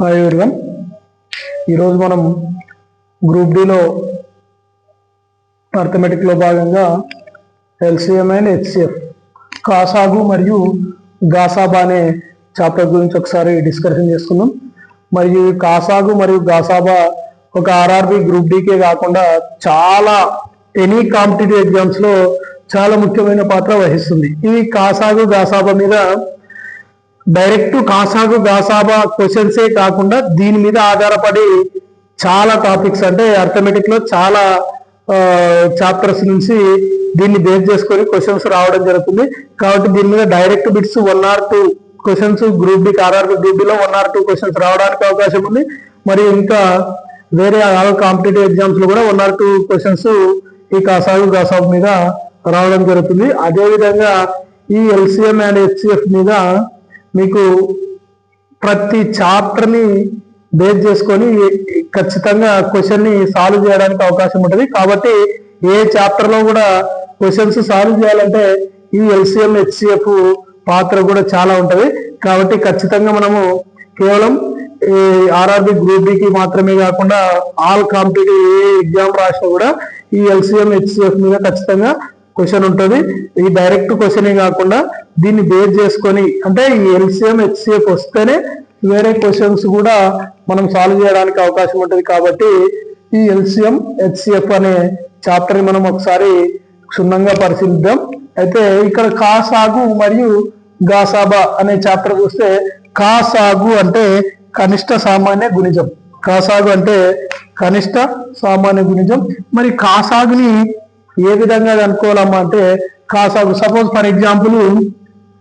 Hi everyone ఈరోజు మనం group డిలో అర్థమెటిక్లో భాగంగా ఎల్సిఎం అండ్ హెచ్సిఎఫ్ కాసాగు మరియు గాసాబా అనే చాప్టర్ గురించి ఒకసారి డిస్కషన్ చేసుకుందాం. మరియు కాసాగు మరియు గాసాబా ఒక ఆర్ఆర్బి గ్రూప్ డికే కాకుండా చాలా ఎనీ కాంపిటేటివ్ ఎగ్జామ్స్లో చాలా ముఖ్యమైన పాత్ర వహిస్తుంది. ఈ కాసాగు గాసాబా మీద డైరెక్ట్ కాసాగు గాసాబా క్వశ్చన్సే కాకుండా దీని మీద ఆధారపడి చాలా టాపిక్స్ అంటే అర్థమెటిక్లో చాలా చాప్టర్స్ నుంచి దీన్ని బేస్ చేసుకొని క్వశ్చన్స్ రావడం జరుగుతుంది. కాబట్టి దీని మీద direct bits one or two questions group D RR గ్రూప్లో వన్ ఆర్ టూ క్వశ్చన్స్ రావడానికి అవకాశం ఉంది. మరియు ఇంకా వేరే ఆల్ కాంపిటేటివ్ ఎగ్జామ్స్లో కూడా వన్ ఆర్ టూ క్వశ్చన్స్ ఈ కాసాగు గాసాబ్ మీద రావడం జరుగుతుంది. అదేవిధంగా ఈ ఎల్సిఎం అండ్ హెచ్సిఎఫ్ మీద మీకు ప్రతి చాప్టర్ని బేస్ చేసుకొని ఖచ్చితంగా క్వశ్చన్ని సాల్వ్ చేయడానికి అవకాశం ఉంటుంది. కాబట్టి ఏ చాప్టర్లో కూడా క్వశ్చన్స్ సాల్వ్ చేయాలంటే ఈ ఎల్సిఎం హెచ్సిఎఫ్ పాత్ర కూడా చాలా ఉంటుంది. కాబట్టి ఖచ్చితంగా మనము కేవలం ఆర్ఆర్బి గ్రూప్ డికి మాత్రమే కాకుండా ఆల్ కాంపిటేటివ్ ఏ ఎగ్జామ్ రాసినా కూడా ఈ ఎల్సిఎం హెచ్సిఎఫ్ మీద ఖచ్చితంగా క్వశ్చన్ ఉంటుంది. ఈ డైరెక్ట్ క్వశ్చనే కాకుండా దీన్ని బేర్ చేసుకొని అంటే ఈ ఎల్సిఎం హెచ్సిఎఫ్ వస్తేనే వేరే క్వశ్చన్స్ కూడా మనం సాల్వ్ చేయడానికి అవకాశం ఉంటుంది. కాబట్టి ఈ ఎల్సిఎం హెచ్సిఎఫ్ అనే చాప్టర్ మనం ఒకసారి క్షుణ్ణంగా పరిశీలిద్దాం. అయితే ఇక్కడ కాసాగు మరియు గాసాబా అనే చాప్టర్ చూస్తే కాసాగు అంటే కనిష్ట సామాన్య గుణిజం. కాసాగు అంటే కనిష్ట సామాన్య గుణిజం. మరి కాసాగుని ఏ విధంగా కనుక్కోవాలమ్మా అంటే కాసాగు suppose for example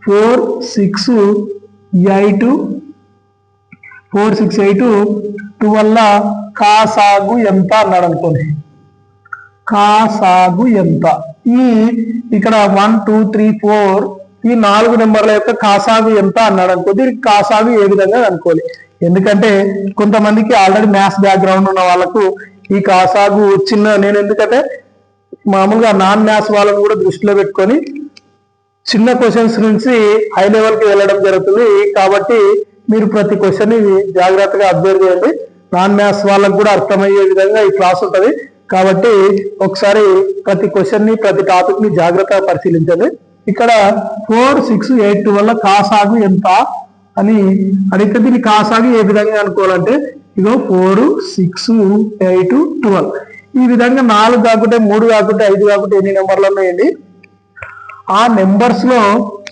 four six eight four six eight two వల్ల కాసాగు ఎంత అన్నాడు అనుకోండి. కాసాగు ఎంత ఈ ఇక్కడ వన్ టూ త్రీ ఫోర్ ఈ నాలుగు నెంబర్ల యొక్క కాసాగు ఎంత అన్నాడు అనుకో దీనికి కాసాగు ఏ విధంగా అనుకోవాలి. ఎందుకంటే కొంతమందికి ఆల్రెడీ మ్యాథ్స్ బ్యాక్గ్రౌండ్ ఉన్న వాళ్ళకు ఈ కాసాగు చిన్న నేను ఎందుకంటే మామూలుగా నాన్ మ్యాథ్స్ వాళ్ళని కూడా దృష్టిలో పెట్టుకొని చిన్న క్వశ్చన్స్ నుంచి హై లెవెల్కి వెళ్ళడం జరుగుతుంది. కాబట్టి మీరు ప్రతి క్వశ్చన్ని జాగ్రత్తగా అబ్జర్వ్ చేయండి. నాన్ మ్యాథ్స్ వాళ్ళకు కూడా అర్థమయ్యే విధంగా ఈ క్లాస్ ఉంటుంది. కాబట్టి ఒకసారి ప్రతి క్వశ్చన్ని ప్రతి టాపిక్ని జాగ్రత్తగా పరిశీలించండి. ఇక్కడ ఫోర్ సిక్స్ ఎయిట్ టూ వల్ల కాసాగు ఎంత అని అడిగితే దీన్ని కాసాగు ఏ విధంగా అనుకోవాలంటే ఇగో ఫోర్ సిక్స్ ఎయిట్ ట్వెల్వ్ ఈ విధంగా నాలుగు కాకుంటే మూడు కాకుంటే ఐదు కాకుంటే ఎన్ని నెంబర్లు ఉన్నాయండి? ఆ నెంబర్స్లో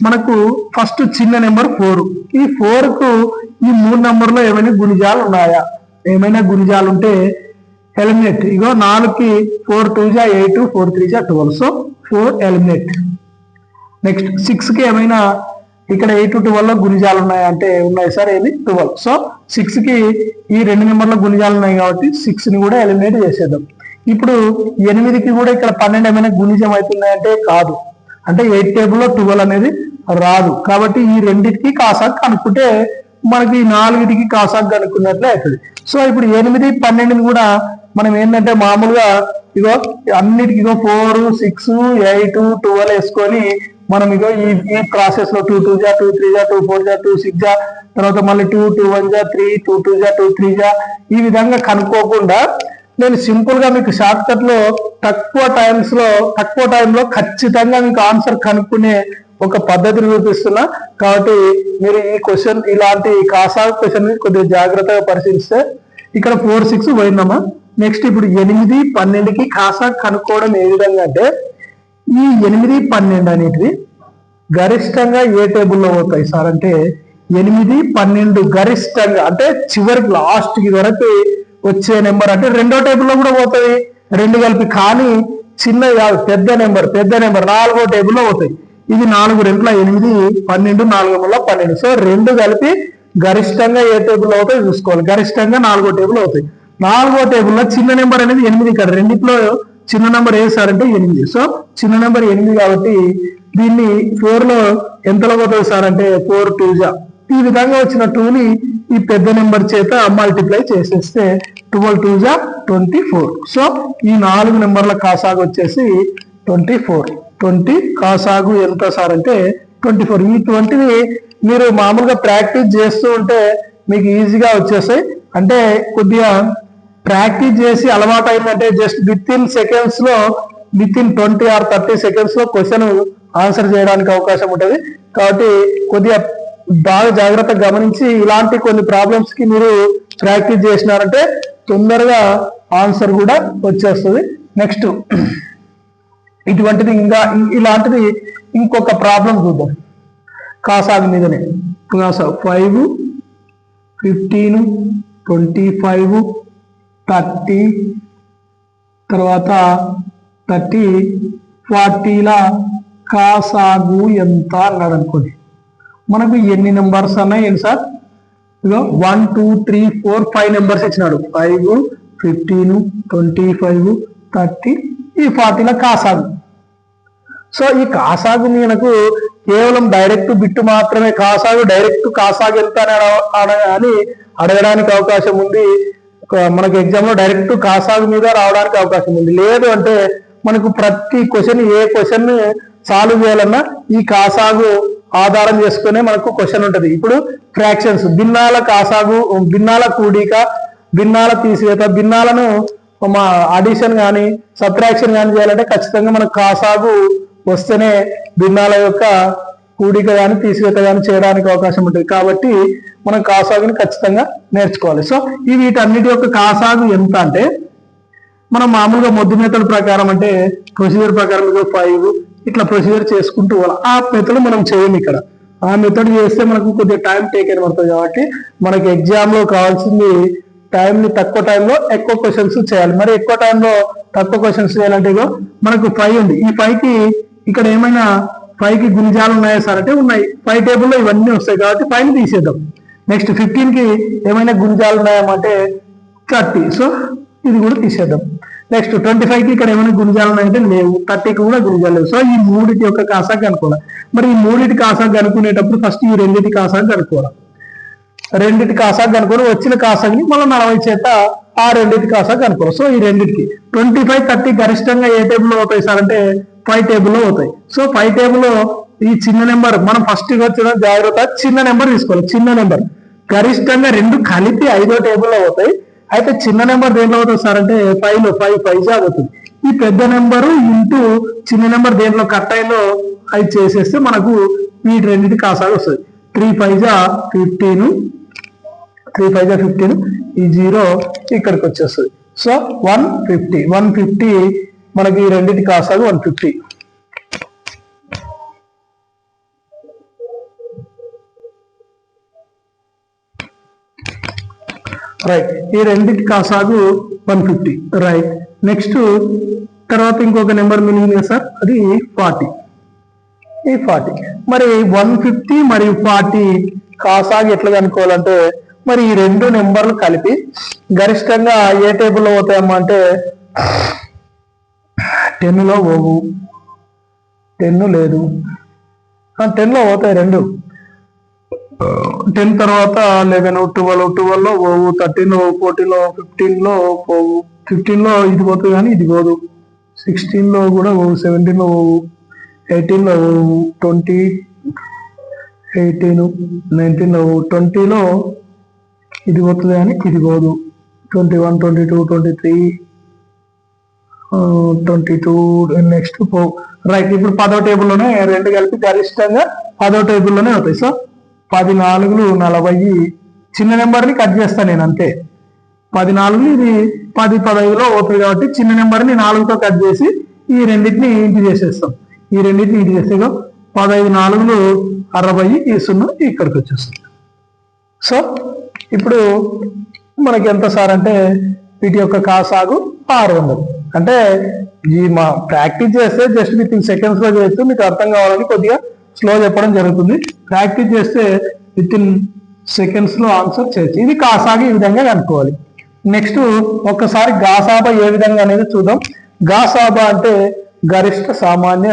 మనకు ఫస్ట్ చిన్న నెంబర్ ఫోర్. ఈ ఫోర్కు ఈ మూడు నెంబర్లో ఏమైనా గుణిజాలు ఉన్నాయా? ఏమైనా గుణిజాలు ఉంటే ఎలిమినేట్ ఇగో నాలుగుకి ఫోర్ టూ జా ఎయిట్ ఫోర్ త్రీ జా twelve. So four eliminate next సిక్స్కి ఏమైనా ఇక్కడ ఎయిట్ ట్వెల్వ్లో గుణిజాలు ఉన్నాయా అంటే ఉన్నాయి సార్ ఏది ట్వెల్వ్. సో సిక్స్కి ఈ రెండు నెంబర్ల గుణిజాలు ఉన్నాయి కాబట్టి సిక్స్ని కూడా ఎలిమినేట్ చేసేద్దాం. ఇప్పుడు ఎనిమిదికి కూడా ఇక్కడ పన్నెండు ఏమైనా గుణిజం అవుతున్నాయంటే కాదు. అంటే ఎయిట్ టేబుల్లో ట్వెల్వ్ అనేది రాదు. కాబట్టి ఈ రెండింటికి కాసాక్ కనుక్కుంటే మనకి నాలుగిటికి కాసాక్ కనుక్కున్నట్లే అవుతుంది. సో ఇప్పుడు ఎనిమిది పన్నెండుని కూడా మనం ఏంటంటే మామూలుగా ఇగో అన్నిటికి ఇగో ఫోర్ సిక్స్ ఎయిట్ ట్వెల్వ్ వేసుకొని మనం ఇగో ఈ ఈ ప్రాసెస్లో టూ టూ జా టూ త్రీ జా టూ ఫోర్ జా టూ సిక్స్ జా తర్వాత మళ్ళీ టూ టూ వన్ జా త్రీ టూ టూ జా టూ త్రీ జా ఈ విధంగా కనుక్కోకుండా నేను సింపుల్గా మీకు షార్ట్ కట్లో తక్కువ టైమ్స్లో తక్కువ టైంలో ఖచ్చితంగా మీకు ఆన్సర్ కనుక్కునే ఒక పద్ధతిని చూపిస్తున్నా కాబట్టి మీరు ఈ క్వశ్చన్ ఇలాంటి కాసా క్వశ్చన్ కొద్దిగా జాగ్రత్తగా పరిశీలిస్తే ఇక్కడ ఫోర్ సిక్స్ పోయిందమ్మా. నెక్స్ట్ ఇప్పుడు ఎనిమిది పన్నెండుకి కాసా కనుక్కోవడం ఏ విధంగా అంటే ఈ ఎనిమిది పన్నెండు అనేటివి గరిష్టంగా ఏ టేబుల్లో పోతాయి సార్? అంటే ఎనిమిది పన్నెండు గరిష్టంగా అంటే చివరికి లాస్ట్కి వరకు వచ్చే నెంబర్ అంటే రెండో టేబుల్లో కూడా పోతుంది రెండు కలిపి కానీ చిన్నది కాదు పెద్ద నెంబర్ పెద్ద నెంబర్ నాలుగో టేబుల్లో పోతాయి. ఇది నాలుగు రెండుల ఎనిమిది పన్నెండు నాలుగు వల్ల పన్నెండు. సో రెండు కలిపి గరిష్టంగా ఏ టేబుల్ అవుతాయి చూసుకోవాలి. గరిష్టంగా నాలుగో టేబుల్ అవుతాయి నాలుగో టేబుల్లో చిన్న నెంబర్ అనేది ఎనిమిది ఇక్కడ రెండిట్లో చిన్న నెంబర్ ఏ సార్ అంటే ఎనిమిది. సో చిన్న నెంబర్ ఎనిమిది కాబట్టి దీన్ని ఫోర్లో ఎంతలో పోతుంది సార్ అంటే ఫోర్ టూజా ఈ విధంగా వచ్చిన టూని ఈ పెద్ద నెంబర్ చేత మల్టిప్లై చేసేస్తే ట్వెల్వ్ టూ జా ట్వంటీ ఫోర్. సో ఈ నాలుగు నెంబర్ల కాసాగు వచ్చేసి ట్వంటీ ఫోర్. ట్వంటీ కాసాగు ఎంత సార్ అంటే ట్వంటీ ఫోర్. ఈ ట్వంటీని మీరు మామూలుగా ప్రాక్టీస్ చేస్తూ ఉంటే మీకు ఈజీగా వచ్చేస్తాయి. అంటే కొద్దిగా ప్రాక్టీస్ చేసి అలవాటు అయిందంటే జస్ట్ విత్ ఇన్ సెకండ్స్లో within twenty or thirty సెకండ్స్లో క్వశ్చన్ ఆన్సర్ చేయడానికి అవకాశం ఉంటుంది. కాబట్టి కొద్దిగా బాగా జాగ్రత్తగా గమనించి ఇలాంటి కొన్ని ప్రాబ్లమ్స్కి మీరు ప్రాక్టీస్ చేసినారంటే తొందరగా ఆన్సర్ కూడా వచ్చేస్తుంది. నెక్స్ట్ ఇటువంటిది ఇంకా ఇలాంటిది ఇంకొక ప్రాబ్లం చూద్దాం. కాసాగు మీదనే. Five fifteen twenty five thirty తర్వాత థర్టీ ఫార్టీల కాసాగు ఎంత అన్నాడు అనుకోండి మనకు ఎన్ని నెంబర్స్ అన్నాయి ఏంటి సార్? ఇగో one two three four five numbers ఇచ్చినాడు. Five fifteen twenty five thirty ఈ ఫార్టీలో కాసాగు. సో ఈ కాసాగు మనకు కేవలం డైరెక్ట్ బిట్టు మాత్రమే కాసాగు డైరెక్ట్ కాసాగు ఎంత అని అని అడగడానికి అవకాశం ఉంది. మనకు ఎగ్జామ్లో డైరెక్ట్ కాసాగు మీద రావడానికి అవకాశం ఉంది. లేదు అంటే మనకు ప్రతి క్వశ్చన్ ఏ క్వశ్చన్ సాల్వ్ చేయాలన్నా ఈ కాసాగు ఆధారం చేసుకునే మనకు క్వశ్చన్ ఉంటుంది. ఇప్పుడు ఫ్రాక్షన్స్ భిన్నాల కాసాగు భిన్నాల కూడిక భిన్నాల తీసివేత భిన్నాలను మా అడిషన్ కానీ సబ్ట్రాక్షన్ కానీ చేయాలంటే ఖచ్చితంగా మనకు కాసాగు వస్తేనే భిన్నాల యొక్క కూడిక కానీ తీసివేత కానీ చేయడానికి అవకాశం ఉంటుంది. కాబట్టి మనం కాసాగుని ఖచ్చితంగా నేర్చుకోవాలి. సో ఈ వీటన్నిటి యొక్క కాసాగు ఎంత అంటే మనం మామూలుగా మొద్దు మెథడ్ ప్రకారం అంటే ప్రొసీజర్ ప్రకారం ఫైవ్ ఇట్లా ప్రొసీజర్ చేసుకుంటూ పోవాలి. ఆ మెథడ్ మనం చేయము ఇక్కడ. ఆ మెథడ్ చేస్తే మనకు కొద్దిగా టైం టేక్ అయిన పడుతుంది కాబట్టి మనకి ఎగ్జామ్లో కావాల్సింది టైంని తక్కువ టైంలో ఎక్కువ క్వశ్చన్స్ చేయాలి. మరి ఎక్కువ టైంలో తక్కువ క్వశ్చన్స్ చేయాలంటే మనకు ఫైవ్ ఉంది. ఈ ఫైవ్కి ఇక్కడ ఏమైనా ఫైవ్కి గుంజాలు ఉన్నాయా సార్ అంటే ఉన్నాయి. ఫైవ్ టేబుల్లో ఇవన్నీ వస్తాయి కాబట్టి ఫైవ్ తీసేద్దాం. నెక్స్ట్ ఫిఫ్టీన్కి ఏమైనా గుంజాలు ఉన్నాయమంటే థర్టీ సో ఇది కూడా తీసేద్దాం. నెక్స్ట్ ట్వంటీ ఫైవ్కి ఇక్కడ ఏమైనా గుంజాలు అంటే లేవు. థర్టీకి కూడా గుంజాలు లేవు. సో ఈ మూడిటి యొక్క కాసా కనుక్కోవాలి మరి ఈ మూడిటి కాసా కనుక్కునేటప్పుడు ఫస్ట్ ఈ రెండింటి కాసా కనుక్కోవాలి రెండింటి కాసా కనుక్కొని వచ్చిన కాసాకుని మళ్ళీ నలభై చేత ఆ రెండింటి కాసా కనుక్కోవాలి సో ఈ రెండింటికి ట్వంటీ ఫైవ్ థర్టీ గరిష్టంగా ఏ టేబుల్లో అవుతాయి సార్ అంటే ఫైవ్ టేబుల్లో అవుతాయి. సో ఫైవ్ టేబుల్లో ఈ చిన్న నెంబర్ మనం ఫస్ట్ వచ్చిన జాగ్రత్త చిన్న నెంబర్ తీసుకోవాలి. చిన్న నెంబర్ గరిష్టంగా రెండు కలిపి ఐదో టేబుల్లో అవుతాయి. అయితే చిన్న నెంబర్ దేంట్లో అవుతుంది సార్ అంటే ఫైవ్లో ఫైవ్ ఫైవ్ అవుతుంది ఈ పెద్ద నెంబరు ఇంటూ చిన్న నెంబర్ దేంట్లో కట్ అయిలో అది చేసేస్తే మనకు వీటి రెండింటి కాసాగా వస్తుంది త్రీ ఫైజా ఫిఫ్టీన్ త్రీ ఫైవ్ ఫిఫ్టీన్ ఈ జీరో ఇక్కడికి వచ్చేస్తుంది. So one fifty one fifty మనకి ఈ రెండింటి కాసాగు వన్ ఫిఫ్టీ రైట్ ఈ రెండింటి కాసాగు వన్ ఫిఫ్టీ రైట్ నెక్స్ట్ తర్వాత ఇంకొక నెంబర్ మిగిలింది సార్? అది ఫార్టీ ఈ ఫార్టీ మరి వన్ ఫిఫ్టీ మరియు ఫార్టీ కాసాగి ఎట్లా కనుక్కోవాలంటే మరి ఈ రెండు నెంబర్లు కలిపి గరిష్టంగా ఏ టేబుల్లో పోతాయమ్మా అంటే టెన్లో పోవు. టెన్ లేదు. టెన్లో పోతాయి రెండు. టెన్ తర్వాత లెవెన్ ట్వెల్వ్ ట్వెల్వ్లో పోవు థర్టీన్లో ఫోర్టీన్లో ఫిఫ్టీన్లో పోవు. ఫిఫ్టీన్లో ఇది పోతుంది కానీ ఇది పోదు. సిక్స్టీన్లో కూడా పోవు సెవెంటీన్లో పోవు ఎయిటీన్లో పోవు ట్వంటీ ఎయిటీన్ నైన్టీన్లో పోవు. ట్వంటీలో ఇది పోతుంది కానీ ఇది పోదు. Twenty one twenty two twenty three twenty two next పో రైట్ ఇప్పుడు పదో టేబుల్లోనే రెండు కలిపి గరిష్టంగా పదో టేబుల్లోనే అవుతాయి. సో పది నాలుగులు నలభై చిన్న నెంబర్ని కట్ చేస్తాను నేను అంతే. పది నాలుగులు ఇది పది పదహైదులో అవుతుంది కాబట్టి చిన్న నెంబర్ని నాలుగుతో కట్ చేసి ఈ రెండింటిని ఇంటి చేసేస్తాం. ఈ రెండింటిని ఇంటి చేసేగా పదహైదు నాలుగులు అరవై ఈ సున్నా ఇక్కడికి వచ్చేస్తుంది. సో ఇప్పుడు మనకి ఎంత సార్ అంటే వీటి యొక్క కాసాగు ఆరు వందలు. అంటే ఈ మా ప్రాక్టీస్ చేస్తే జస్ట్ విత్ ఇన్ సెకండ్స్లో చేస్తూ మీకు అర్థం కావాలని కొద్దిగా స్లో చెప్పడం జరుగుతుంది. ప్రాక్టీస్ చేస్తే విత్ ఇన్ సెకండ్స్లో ఆన్సర్ చేయొచ్చు. ఇది కాసాగి ఈ విధంగా కనుక్కోవాలి నెక్స్ట్ ఒక్కసారి గాసాబా ఏ విధంగా అనేది చూద్దాం. గాసాబా అంటే గరిష్ట సామాన్య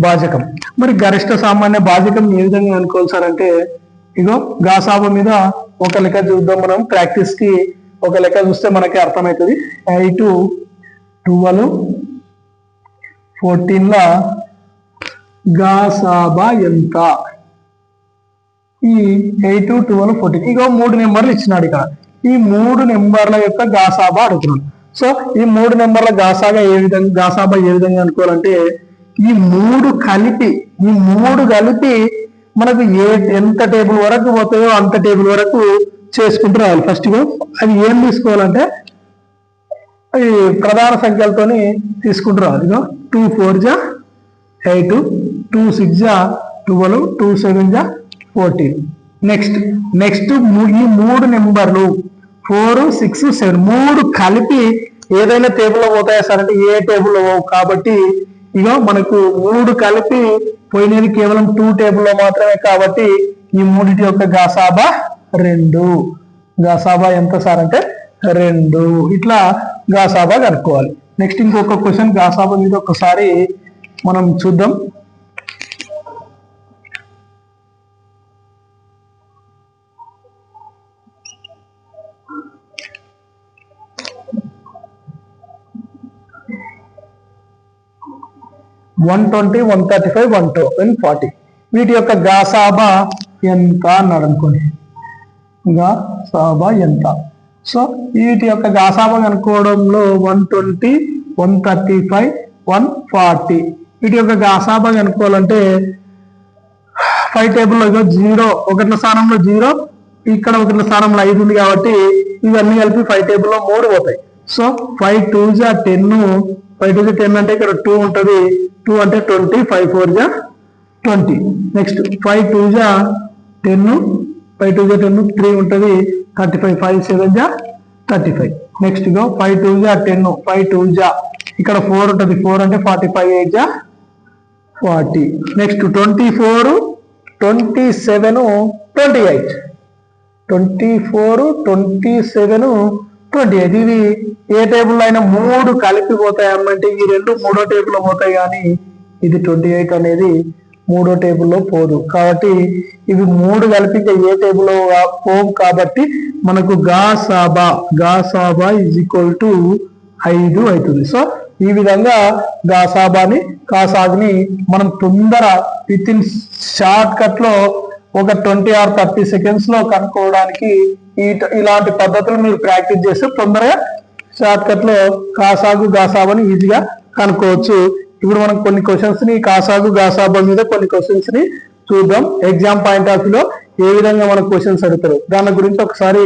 భాజకం మరి గరిష్ట సామాన్య భాజకం ఏ విధంగా అనుకోవాలి సార్ అంటే ఇగో గాసాబా మీద ఒక లెక్క చూద్దాం మనం. ప్రాక్టీస్కి ఒక లెక్క చూస్తే మనకి అర్థమవుతుంది. ఎయిట్ ట్వెల్వ్ ఫోర్టీన్ లా గాసాబా ఎంత ఈ ఎయిట్ ట్వెల్వ్ ఫోర్టీన్ ఇగో మూడు నెంబర్లు ఇచ్చినాడు ఇక్కడ. ఈ మూడు నెంబర్ల యొక్క గాసాబా అడుగుతున్నాడు. సో ఈ మూడు నెంబర్ల గాసాగా ఏ విధంగా గాసాబా ఏ విధంగా అనుకోవాలంటే ఈ మూడు కలిపి ఈ మూడు కలిపి మనకు ఏ ఎంత టేబుల్ వరకు పోతాయో అంత టేబుల్ వరకు చేసుకుంటూ రావాలి. ఫస్ట్ అది ఏం తీసుకోవాలంటే ఈ ప్రధాన సంఖ్యలతోని తీసుకుంటూ రావాలి. ఇగో టూ ఫోర్ జా ఎయిట్ టూ సిక్స్ జా ట్వెల్వ్ టూ సెవెన్ జా ఫోర్టీన్ నెక్స్ట్ నెక్స్ట్ ఈ మూడు నెంబర్లు ఫోర్ సిక్స్ సెవెన్ మూడు కలిపి ఏదైనా టేబుల్లో పోతాయా సార్? అంటే ఏ టేబుల్లో పోవు? కాబట్టి ఇక మనకు మూడు కలిపి పోయినది కేవలం టూ టేబుల్లో మాత్రమే కాబట్టి ఈ మూడిటి యొక్క గాసాబా రెండు. గాసాబా ఎంత సార్ అంటే రెండు. ఇట్లా గాసాబా కనుక్కోవాలి. నెక్స్ట్ ఇంకొక క్వశ్చన్ గాసాబా మీద ఒకసారి మనం చూద్దాం. One twenty one thirty five one two one forty వీటి యొక్క గాసాబా ఎంత అన్నాడు అనుకోండి గాసాబా ఎంత సో వీటి యొక్క గాసాబా కనుక్కోవడంలో one twenty one thirty five one forty వీటి యొక్క గాసాబా కనుక్కోవాలంటే ఫైవ్ టేబుల్లో ఇదో జీరో ఒకటి స్థానంలో జీరో ఇక్కడ ఒకటి స్థానంలో ఐదు ఉంది కాబట్టి ఇవన్నీ కలిపి ఫైవ్ టేబుల్లో మూడు పోతాయి. సో ఫైవ్ టూ జా టెన్ ఫైవ్ టూ జా టెన్ అంటే ఇక్కడ టూ ఉంటుంది. టూ అంటే ట్వంటీ ఫైవ్ ఫోర్ జా ట్వంటీ నెక్స్ట్ ఫైవ్ టూ జా టెన్ ఫైవ్ టూ జా టెన్ త్రీ ఉంటుంది. థర్టీ ఫైవ్ ఫైవ్ సెవెన్ జా థర్టీ ఫైవ్ నెక్స్ట్ ఇగో ఫైవ్ టూ జా టెన్ ఫైవ్ టూ జా ఇక్కడ ఫోర్ ఉంటుంది. ఫోర్ అంటే ఫార్టీ ఫైవ్ ఎయిట్ జా forty next twenty four twenty seven twenty eight twenty four twenty seven twenty eight ఇవి ఏ టేబుల్ అయినా మూడు కలిపి పోతాయి అమ్మంటే ఈ రెండు మూడో టేబుల్లో పోతాయి కానీ ఇది ట్వంటీ ఎయిట్ అనేది మూడో టేబుల్లో పోదు. కాబట్టి ఇవి మూడు కలిపి ఏ టేబుల్లో పోవు కాబట్టి మనకు గా సాబా గా సాబా ఈజ్ ఈక్వల్ టు ఐదు అవుతుంది. సో ఈ విధంగా గాసాబాని కాసాగ్ని మనం తొందర విత్ ఇన్ షార్ట్ కట్లో ఒక ట్వంటీ ఆర్ థర్టీ సెకండ్స్లో కనుక్కోవడానికి ఈ ఇలాంటి పద్ధతులు మీరు ప్రాక్టీస్ చేస్తే తొందరగా షార్ట్ కట్లో కాసాగు గాసాబని ఈజీగా కనుక్కోవచ్చు. ఇప్పుడు మనం కొన్ని క్వశ్చన్స్ని కాసాగు గాసాబా మీద కొన్ని క్వశ్చన్స్ని చూద్దాం. ఎగ్జామ్ పాయింట్ ఆఫ్లో ఏ విధంగా మన క్వశ్చన్స్ అడుగుతారు? దాని గురించి ఒకసారి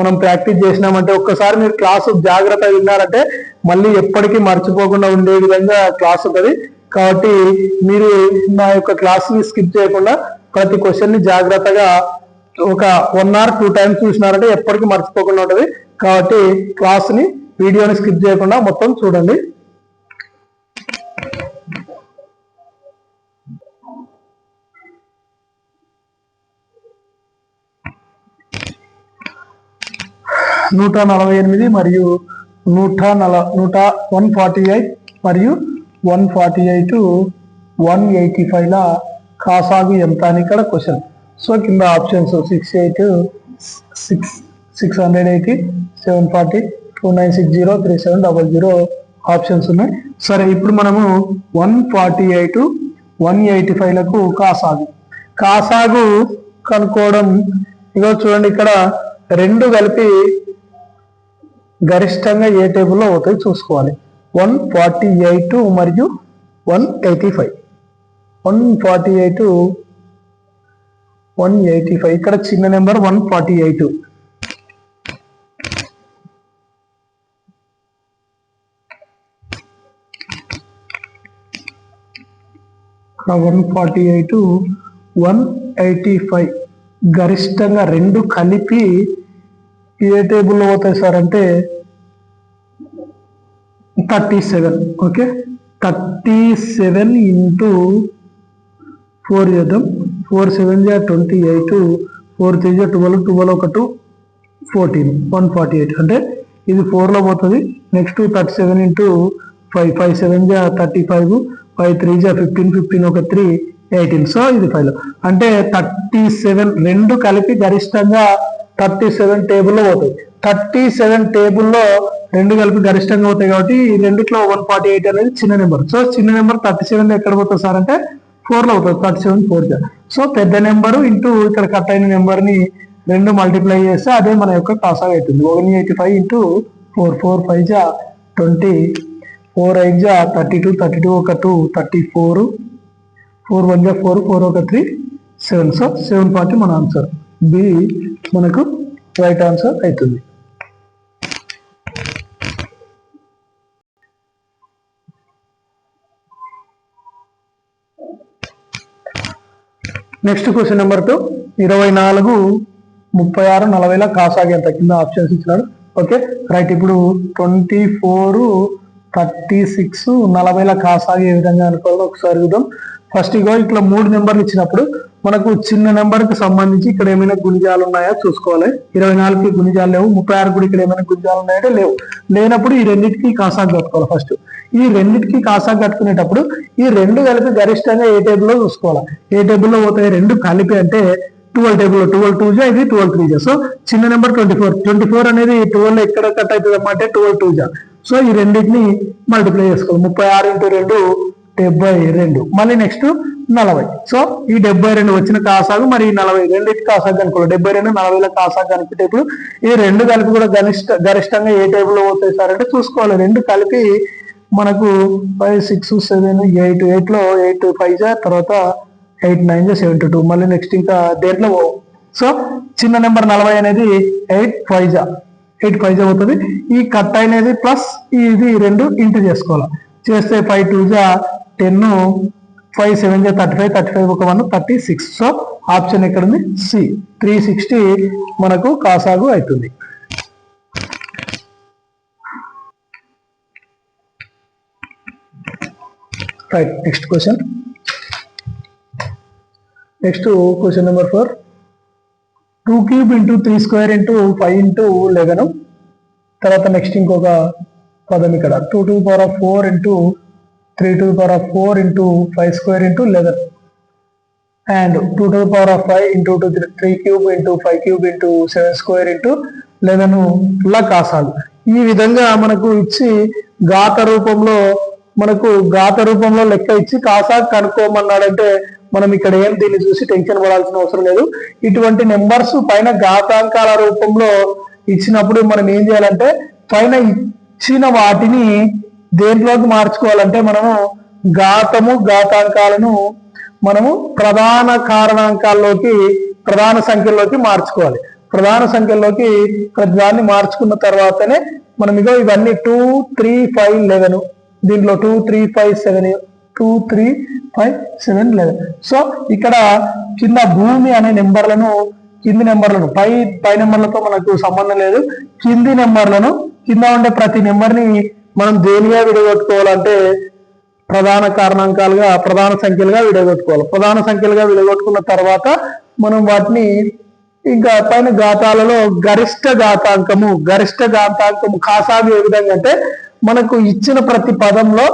మనం ప్రాక్టీస్ చేసినామంటే ఒక్కసారి మీరు క్లాసు జాగ్రత్త విన్నారంటే మళ్ళీ ఎప్పటికీ మర్చిపోకుండా ఉండే విధంగా క్లాస్ ఉంటుంది. కాబట్టి మీరు నా యొక్క క్లాస్ని స్కిప్ చేయకుండా ప్రతి క్వశ్చన్ని జాగ్రత్తగా ఒక వన్ అవర్ టూ టైమ్స్ చూసినారంటే ఎప్పటికీ మర్చిపోకుండా ఉంటుంది. కాబట్టి క్లాస్ని వీడియోని స్కిప్ చేయకుండా మొత్తం చూడండి. నూట నలభై ఎనిమిది మరియు నూట నల నూట వన్ ఫార్టీ ఎయిట్ మరియు one forty eight one eighty five కాసాగు ఎంత అని ఇక్కడ క్వశ్చన్. సో కింద options six eight six six hundred eighty seven forty two nine six zero three seven double zero options ఉన్నాయి. సరే ఇప్పుడు మనము one forty eight one eighty ఫైవ్లకు కాసాగు. కాసాగు కనుక్కోవడం ఇగో చూడండి ఇక్కడ రెండు కలిపి గరిష్టంగా ఏ టేబుల్లో అవుతాయి చూసుకోవాలి. వన్ ఫార్టీ ఎయిట్ మరియు one eighty five one forty eight one eighty five ఇక్కడ చిన్న number one forty eight one forty eight one eighty five గరిష్టంగా రెండు కలిపి ఏ టేబుల్లో పోతాయి సార్ అంటే thirty seven okay thirty seven into four చేద్దాం. ఫోర్ సెవెన్ జా ట్వంటీ ఎయిట్. ఫోర్ త్రీ జా ట్వెల్వ్. ట్వెల్వ్ ఒక two fourteen. One forty eight. అంటే ఇది ఫోర్లో పోతుంది. Next thirty seven into five. Five seven జా థర్టీ ఫైవ్. ఫైవ్ త్రీ జా ఫిఫ్టీన్. ఫిఫ్టీన్ ఒక త్రీ. ఎయిటీన్. సో ఇది ఫైవ్. అంటే థర్టీ సెవెన్ రెండు కలిపి గరిష్టంగా థర్టీ సెవెన్ టేబుల్లో పోతాయి. థర్టీ సెవెన్ టేబుల్లో రెండు కలిపి గరిష్టంగా అవుతాయి కాబట్టి ఈ రెండిట్లో వన్ ఫార్టీ ఎయిట్ అనేది చిన్న నెంబర్. సో చిన్న నెంబర్ థర్టీ సెవెన్ ఎక్కడ పోతుంది సార్ అంటే ఫోర్లో అవుతుంది థర్టీ సెవెన్ ఫోర్ జా. సో పెద్ద నెంబర్ ఇంటూ ఇక్కడ కట్ అయిన నెంబర్ని రెండు మల్టిప్లై చేస్తే అదే మన యొక్క కాసాగా అవుతుంది. One eighty five into four four five జా ట్వంటీ ఫోర్ ఎయిట్ జా థర్టీ టూ థర్టీ టూ ఒక two thirty four four one జా ఫోర్ ఫోర్ ఒక three seven so seven forty మన ఆన్సర్ బి మనకు రైట్ ఆన్సర్ అవుతుంది. Next question number two. ఇరవై నాలుగు ముప్పై ఆరు నలభైల కాసాగేంత ఎంత కింద ఆప్షన్స్ ఇచ్చినాడు. ఓకే రైట్ ఇప్పుడు ట్వంటీ ఫోర్ థర్టీ సిక్స్ నలభైలా కాసాగే ఏ విధంగా అనుకోవాలో ఒకసారి చూద్దాం. ఫస్ట్ ఇగో ఇట్లా మూడు నెంబర్లు ఇచ్చినప్పుడు మనకు చిన్న నెంబర్కి సంబంధించి ఇక్కడ ఏమైనా గుణిజాలు ఉన్నాయా చూసుకోవాలి. ఇరవై నాలుగుకి గుణిజాలు లేవు ముప్పై ఆరు కూడా ఇక్కడ ఏమైనా గుణిజాలు ఉన్నాయంటే లేవు. లేనప్పుడు ఈ రెండింటికి కాసా కట్టుకోవాలి ఫస్ట్ ఈ రెండింటికి కాసా కట్టుకునేటప్పుడు ఈ రెండు కలిపి గరిష్టంగా ఏ టేబుల్లో చూసుకోవాలి. ఏ టేబుల్లో పోతాయి? రెండు కలిపి అంటే ట్వెల్వ్ టేబుల్ ట్వెల్వ్ టూ జా ఇది ట్వెల్వ్ త్రీ జా. సో చిన్న number twenty four twenty four అనేది ట్వెల్వ్ ఎక్కడ కట్ అవుతుంది అన్నమాట ట్వెల్వ్ టూ జా. సో ఈ రెండింటిని మల్టిప్లై చేసుకోవాలి. ముప్పై ఆరు ఇంటూ రెండు డెబ్బై రెండు. మళ్ళీ నెక్స్ట్ నలభై. సో ఈ డెబ్బై రెండు వచ్చిన కాసాగు మరి ఈ నలభై రెండింటి కాసాగు అనుకోవాలి డెబ్బై రెండు నలభైల కాసాగు కనిపే ఇప్పుడు ఈ రెండు కలిపి కూడా గరిష్ట గరిష్టంగా ఏ టైపులో పోతాయి సార్ అంటే చూసుకోవాలి. రెండు కలిపి మనకు ఫైవ్ సిక్స్ సెవెన్ ఎయిట్ ఎయిట్లో ఎయిట్ ఫైవ్ జా తర్వాత ఎయిట్ నైన్ జా సెవెంటీ టూ మళ్ళీ నెక్స్ట్ ఇంకా దేంట్లో పోవు. సో చిన్న నెంబర్ నలభై అనేది ఎయిట్ ఫైవ్ జా ఎయిట్ ఫైవ్ జా అవుతుంది ఈ కట్ అనేది ప్లస్ ఇది రెండు ఇంటూ చేసుకోవాలి. చేస్తే ఫైవ్ టూ జా టెన్ ఫైవ్ సెవెన్ జా థర్టీ ఫైవ్ థర్టీ ఫైవ్ ఒక one thirty six. So option ఎక్కడ ఉంది సి. త్రీ సిక్స్టీ మనకు కాసాగు అవుతుంది right next question. Next question number four. Two cube into three square into five into eleven. తర్వాత next ఇంకొక పదం ఇక్కడ. Two to power of four into three to power of four into five square into eleven and two to power of five into two three cube into five cube into seven square into eleven లా కాసాలు. ఈ విధంగా మనకు ఇచ్చి ఘాత రూపంలో మనకు ఘాత రూపంలో లెక్క ఇచ్చి కాసా కనుక్కోమన్నాడంటే మనం ఇక్కడ ఏం దీన్ని చూసి టెన్షన్ పడాల్సిన అవసరం లేదు. ఇటువంటి నెంబర్స్ పైన ఘాతాంకాల రూపంలో ఇచ్చినప్పుడు మనం ఏం చేయాలంటే పైన ఇచ్చిన వాటిని దేంట్లోకి మార్చుకోవాలంటే మనము ఘాతము ఘాతాంకాలను మనము ప్రధాన కారణాంకాల్లోకి ప్రధాన సంఖ్యల్లోకి మార్చుకోవాలి. ప్రధాన సంఖ్యల్లోకి ప్రతిదాన్ని మార్చుకున్న తర్వాతనే మనం ఇగో ఇవన్నీ టూ త్రీ ఫైవ్ లెవెన్ దీంట్లో two three five seven two three five seven eleven so ఇక్కడ కింద భూమి అనే నెంబర్లను కింది నెంబర్లను పై పై నెంబర్లతో మనకు సంబంధం లేదు. కింది నెంబర్లను కింద ఉండే ప్రతి నెంబర్ని మనం దేనిగా విడగొట్టుకోవాలంటే ప్రధాన కారణాంకాలుగా ప్రధాన సంఖ్యలుగా విడగొట్టుకోవాలి. ప్రధాన సంఖ్యలుగా విడగొట్టుకున్న తర్వాత మనం వాటిని ఇంకా పైన ఘాతాలలో గరిష్ట ఘాతాంకము గరిష్ట ఘాతాంకము కాసాగు ఏ విధంగా అంటే మనకు ఇచ్చిన ప్రతి పదంలో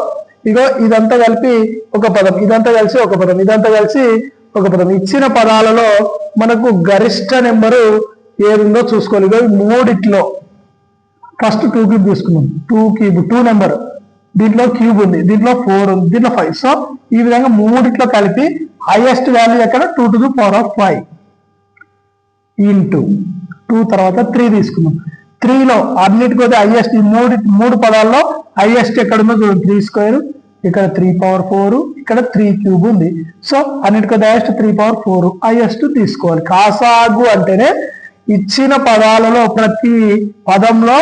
ఇగో ఇదంతా కలిపి ఒక పదం ఇదంతా కలిసి ఒక పదం ఇదంతా కలిసి ఒక పదం. ఇచ్చిన పదాలలో మనకు గరిష్ట నెంబరు ఏదుందో చూసుకోవాలి. ఇగో ఈ మూడిట్లో ఫస్ట్ టూ క్యూబ్ తీసుకున్నాం. టూ క్యూబ్ టూ నెంబర్ దీంట్లో క్యూబ్ ఉంది. దీంట్లో ఫోర్ ఉంది. దీంట్లో ఫైవ్ సో ఈ విధంగా మూడిట్లో కలిపి హైయెస్ట్ వాల్యూ ఎక్కడ? Two to the power of five into two తర్వాత త్రీ తీసుకున్నాం. త్రీలో అన్నిటికీ హైయెస్ట్ మూడు మూడు పదాల్లో హైయెస్ట్ ఎక్కడ ఉందో చూడండి. త్రీ స్క్వేర్ ఇక్కడ త్రీ పవర్ ఫోర్ ఇక్కడ త్రీ క్యూబ్ ఉంది. So అన్నిటికొద్ది highest three power four highest తీసుకోవాలి. కాసాగు అంటేనే ఇచ్చిన పదాలలో ప్రతి పదంలో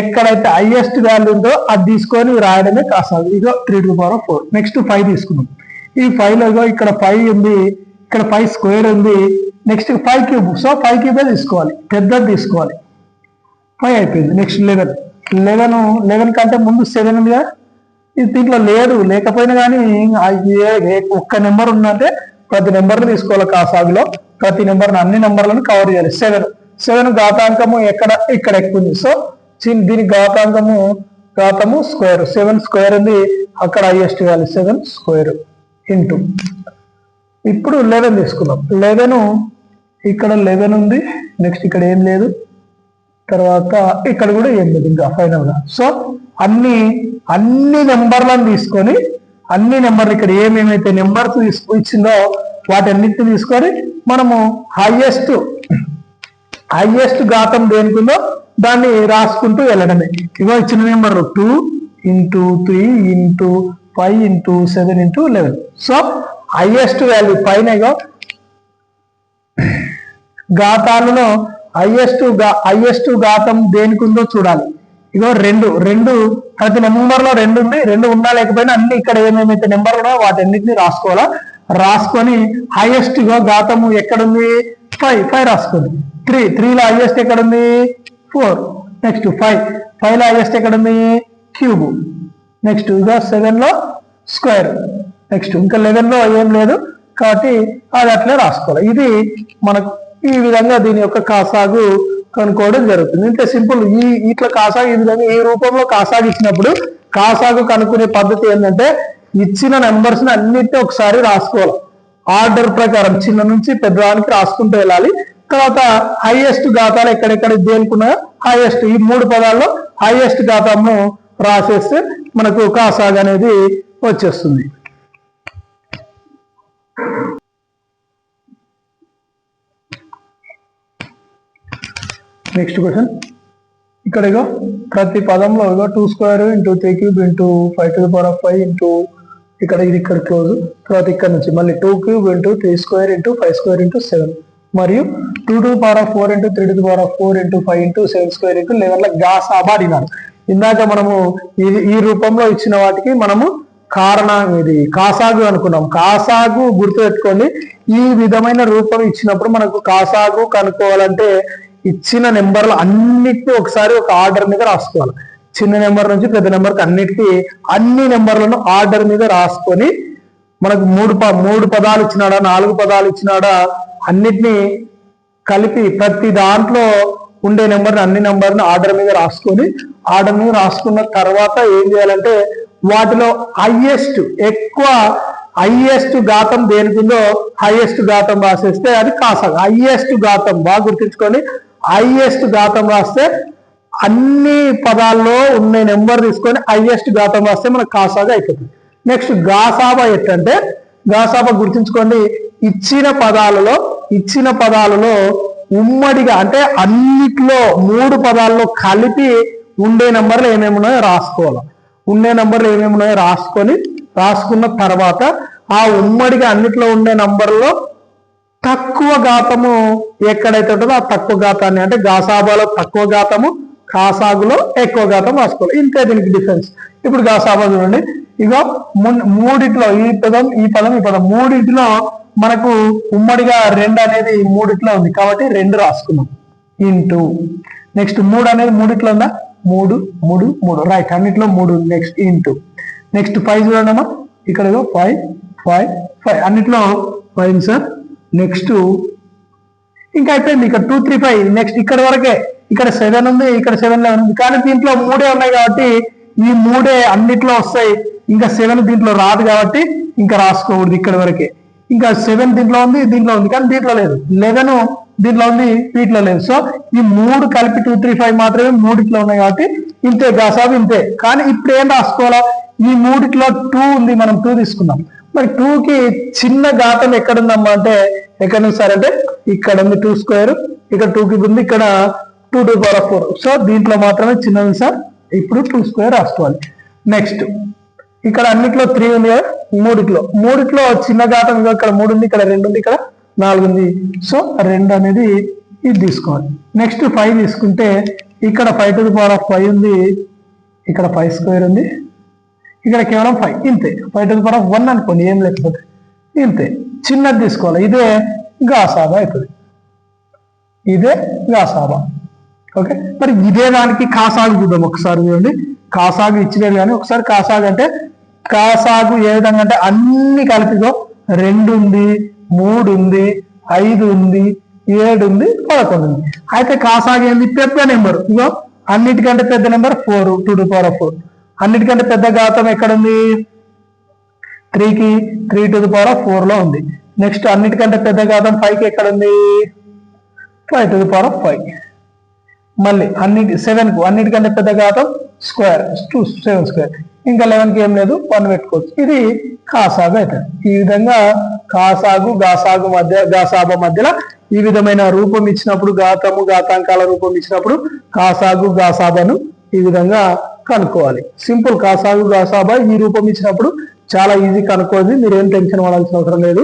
ఎక్కడైతే హైయెస్ట్ వాల్యూ ఉందో అది తీసుకొని రాయడమే కాసాగు ఇదో. Three to power four next five తీసుకున్నాం ఈ ఫైవ్లో ఇక్కడ ఫైవ్ ఉంది ఇక్కడ ఫైవ్ స్క్వేర్ ఉంది. Next five cube so five క్యూబే తీసుకోవాలి. పెద్దది తీసుకోవాలి. ఫైవ్ అయిపోయింది. నెక్స్ట్ లెవెన్ లెవెన్ లెవెన్ కంటే ముందు సెవెన్ ఉందిగా. ఇది దీంట్లో లేదు. లేకపోయినా కానీ ఒక్క నెంబర్ ఉందంటే ప్రతి నెంబర్ తీసుకోవాలి కాసాగులో ప్రతి నెంబర్ని అన్ని నెంబర్లను కవర్ చేయాలి. సెవెన్ సెవెన్ ఘాతాంకము ఎక్కడ ఇక్కడ ఎక్కువ ఉంది. సో దీని ఘాతాంకము ఘాతము స్క్వేర్. సెవెన్ స్క్వేర్ ఉంది. అక్కడ highest value seven square. Into. ఇప్పుడు లెవెన్ తీసుకుందాం. లెవెన్ ఇక్కడ లెవెన్ ఉంది. నెక్స్ట్ ఇక్కడ ఏం లేదు. తర్వాత ఇక్కడ కూడా ఏం లేదు ఇంకా ఫైనల్గా. సో అన్ని అన్ని నెంబర్లను తీసుకొని అన్ని నెంబర్లు ఇక్కడ ఏమేమైతే నెంబర్స్ ఇచ్చిందో వాటన్నిటిని తీసుకొని మనము హైయెస్ట్ హైయెస్ట్ ఘాతం దేనికిందో దాన్ని రాసుకుంటూ వెళ్ళడమే. ఇగో ఇచ్చిన number two into three into five into seven into eleven so highest value పైన ఇగో ఘాతాలలో హైయెస్ట్ హైయెస్ట్ ఘాతం దేనికి ఉందో చూడాలి. ఇగో రెండు రెండు ప్రతి నెంబర్లో రెండు ఉంది రెండు ఉన్నా లేకపోయినా అన్ని ఇక్కడ ఏమేమైతే నెంబర్ ఉన్నాయో వాటన్నిటిని రాసుకోవాలా? రాసుకొని హైయెస్ట్ ఇగో ఘాతము ఎక్కడుంది? ఫైవ్ ఫైవ్ రాసుకోండి త్రీ త్రీలో హైయెస్ట్ ఎక్కడుంది? ఫోర్ నెక్స్ట్ ఫైవ్ ఫైవ్లో హైయెస్ట్ ఎక్కడుంది క్యూబ్ నెక్స్ట్ ఇంకా సెవెన్లో స్క్వేర్ నెక్స్ట్ ఇంకా లెవెన్లో ఏం లేదు కాబట్టి అది అట్లే రాసుకోవాలి. ఇది మనకు ఈ విధంగా దీని యొక్క కాసాగు కనుక్కోవడం జరుగుతుంది. ఇంత సింపుల్. ఈ ఇట్లా కాసాగు ఈ విధంగా ఈ రూపంలో కాసాగు ఇచ్చినప్పుడు కాసాగు కనుక్కునే పద్ధతి ఏంటంటే ఇచ్చిన నెంబర్స్ని అన్నిటిని ఒకసారి రాసుకోవాలి. ఆర్డర్ ప్రకారం చిన్న నుంచి పెద్దదానికి రాసుకుంటూ వెళ్ళాలి. తర్వాత హైయెస్ట్ గాతాలు ఎక్కడెక్కడ దేనికున్నాయో హైయెస్ట్ ఈ మూడు పదాల్లో హైయెస్ట్ ఘాతంను రాసేస్తే మనకు కాసాగ్ అనేది వచ్చేస్తుంది. నెక్స్ట్ క్వశ్చన్ ఇక్కడ ఇగో ప్రతి పదంలో ఇగో two square into three cube into five to power of five into ఇక్కడ ఇది ఇక్కడ క్లోజ్ తర్వాత ఇక్కడ నుంచి మళ్ళీ two cube into three square into five square into seven మరియు two to power of four into three to power of four into five into seven square into లెవెన్లో గాస్ అడిగినారు ఇందాక మనము ఇది ఈ రూపంలో ఇచ్చిన వాటికి మనము కారణం ఇది. కాసాగు అనుకున్నాం. కాసాగు గుర్తు పెట్టుకోండి ఈ విధమైన రూపం ఇచ్చినప్పుడు మనకు కాసాగు కనుక్కోవాలంటే ఇచ్చిన నెంబర్లు అన్నిటిని ఒకసారి ఒక ఆర్డర్ మీద రాసుకోవాలి. చిన్న నెంబర్ నుంచి పెద్ద నెంబర్కి అన్నిటికీ అన్ని నెంబర్లను ఆర్డర్ మీద రాసుకొని మనకు మూడు ప మూడు పదాలు ఇచ్చినాడా నాలుగు పదాలు ఇచ్చినాడా అన్నిటినీ కలిపి ప్రతి దాంట్లో ఉండే నెంబర్ని అన్ని నెంబర్ని ఆర్డర్ మీద రాసుకొని ఆర్డర్ మీద రాసుకున్న తర్వాత ఏం చేయాలంటే వాటిలో హైయెస్ట్ ఎక్కువ హైయెస్ట్ ఘాతం దేనికిందో హైయెస్ట్ ఘాతం రాసేస్తే అది కాసాగు. హైయెస్ట్ ఘాతం బాగా గుర్తించుకొని హైయెస్ట్ ఘాతం రాస్తే అన్ని పదాల్లో ఉన్న నెంబర్ తీసుకొని హైయెస్ట్ ఘాతం రాస్తే మనకు కాసాగా అయిపోతుంది. నెక్స్ట్ గాసాబా ఎట్టంటే గాసాబా గుర్తుంచుకోండి ఇచ్చిన పదాలలో ఇచ్చిన పదాలలో ఉమ్మడిగా అంటే అన్నిట్లో మూడు పదాల్లో కలిపి ఉండే నెంబర్లు ఏమేమి ఉన్నాయో రాసుకోవాలి. ఉండే నెంబర్లు ఏమేమి ఉన్నాయో రాసుకొని రాసుకున్న తర్వాత ఆ ఉమ్మడిగా అన్నిట్లో ఉండే నంబర్లో తక్కువ ఘాతము ఎక్కడైతే ఉంటుందో ఆ తక్కువ ఘాతాన్ని అంటే గాసాబాలో తక్కువ ఘాతము కాసాగులో ఎక్కువ ఘాతం రాసుకోవాలి. ఇంతే దీనికి డిఫరెన్స్. ఇప్పుడు గాసాబా చూడండి ఇగో మూడిట్లో ఈ పదం ఈ పదం ఈ పదం. మూడిట్లో మనకు ఉమ్మడిగా రెండు అనేది మూడిట్లో ఉంది కాబట్టి రెండు రాసుకున్నాం. ఇంటూ. నెక్స్ట్ మూడు అనేది మూడిట్లో ఉందా? మూడు మూడు మూడు. రైట్ అన్నిట్లో మూడు నెక్స్ట్ ఇంటూ. నెక్స్ట్ ఫైవ్ చూడమ్మా ఇక్కడ ఫైవ్ ఫైవ్ ఫైవ్ అన్నిట్లో ఫైవ్ సార్ నెక్స్ట్ ఇంకా అయిపోయింది. ఇక్కడ టూ త్రీ ఫైవ్ నెక్స్ట్ ఇక్కడ వరకే. ఇక్కడ సెవెన్ ఉంది ఇక్కడ సెవెన్ లెవెన్ ఉంది. కానీ దీంట్లో మూడే ఉన్నాయి కాబట్టి ఈ మూడే అన్నిట్లో వస్తాయి. ఇంకా సెవెన్ దీంట్లో రాదు కాబట్టి ఇంకా రాసుకోకూడదు ఇక్కడ వరకే. ఇంకా సెవెన్ దీంట్లో ఉంది దీంట్లో ఉంది కానీ దీంట్లో లేదు. లెవెన్ దీంట్లో ఉంది వీటిలో లేదు. సో ఈ మూడు కలిపి టూ త్రీ ఫైవ్ మాత్రమే మూడిట్లో ఉన్నాయి కాబట్టి ఇంతే గసాబు ఇంతే. కానీ ఇప్పుడు ఏం రాసుకోవాలా? ఈ మూడిట్లో టూ ఉంది మనం టూ తీసుకున్నాం మరి టూకి చిన్న ఘాతం ఎక్కడుందమ్మా అంటే ఎక్కడ ఉంది సార్ అంటే ఇక్కడ ఉంది టూ స్క్వేర్ ఇక్కడ టూ కి ఉంది ఇక్కడ two to power four so దీంట్లో మాత్రమే చిన్నది సార్. ఇప్పుడు టూ స్క్వేర్ రాసుకోవాలి. నెక్స్ట్ ఇక్కడ అన్నిట్లో త్రీ ఉంది కదా మూడిట్లో. మూడిట్లో చిన్న ఘాతం ఇక్కడ మూడు ఉంది ఇక్కడ రెండు ఉంది ఇక్కడ నాలుగు ఉంది. సో రెండు అనేది ఇది తీసుకోవాలి. నెక్స్ట్ ఫైవ్ తీసుకుంటే ఇక్కడ five to the power of five ఉంది ఇక్కడ ఫైవ్ స్క్వేర్ ఉంది. ఇక్కడ కేవలం ఫైవ్ ఇంతే. Five to the power of one అనుకోండి ఏం లేకపోతే ఇంతే. చిన్నది తీసుకోవాలి. ఇదే గాసాబా అవుతుంది. ఇదే గాసాబా ఓకే? మరి ఇదే దానికి కాసాగు చూద్దాం ఒకసారి చూడండి. కాసాగు ఇచ్చినారు కానీ ఒకసారి కాసాగు అంటే కాసాగు ఏ విధంగా అంటే అన్ని కలిపిగో రెండు ఉంది మూడు ఉంది ఐదు ఉంది ఏడు ఉంది పదకొండు ఉంది అయితే కాసాగు ఏంది? పెద్ద నెంబర్. ఇగో అన్నిటికంటే పెద్ద number four two to power four. అన్నిటికంటే పెద్ద ఘాతం ఎక్కడుంది? త్రీకి three to the power of ఫోర్లో ఉంది. నెక్స్ట్ అన్నిటికంటే పెద్ద ఘాతం ఫైవ్కి ఎక్కడ ఉంది five to the power of five. మళ్ళీ అన్నిటి సెవెన్కు అన్నిటికంటే పెద్ద ఘాతం స్క్వేర్ టూ సెవెన్ స్క్వేర్. ఇంకా లెవెన్కి ఏం లేదు వన్ పెట్టుకోవచ్చు. ఇది కాసాగు అవుతుంది ఈ విధంగా కాసాగు గాసాగు మధ్య గాసాబ మధ్యలో ఈ విధమైన రూపం ఇచ్చినప్పుడు గాతము గాతాంకాల రూపం ఇచ్చినప్పుడు కాసాగు గాసాబను ఈ విధంగా కనుక్కోవాలి. సింపుల్ కాసాగు గాసాబా ఈ రూపం ఇచ్చినప్పుడు చాలా ఈజీ కనుక్కోవాలి మీరేం టెన్షన్ పడాల్సిన అవసరం లేదు.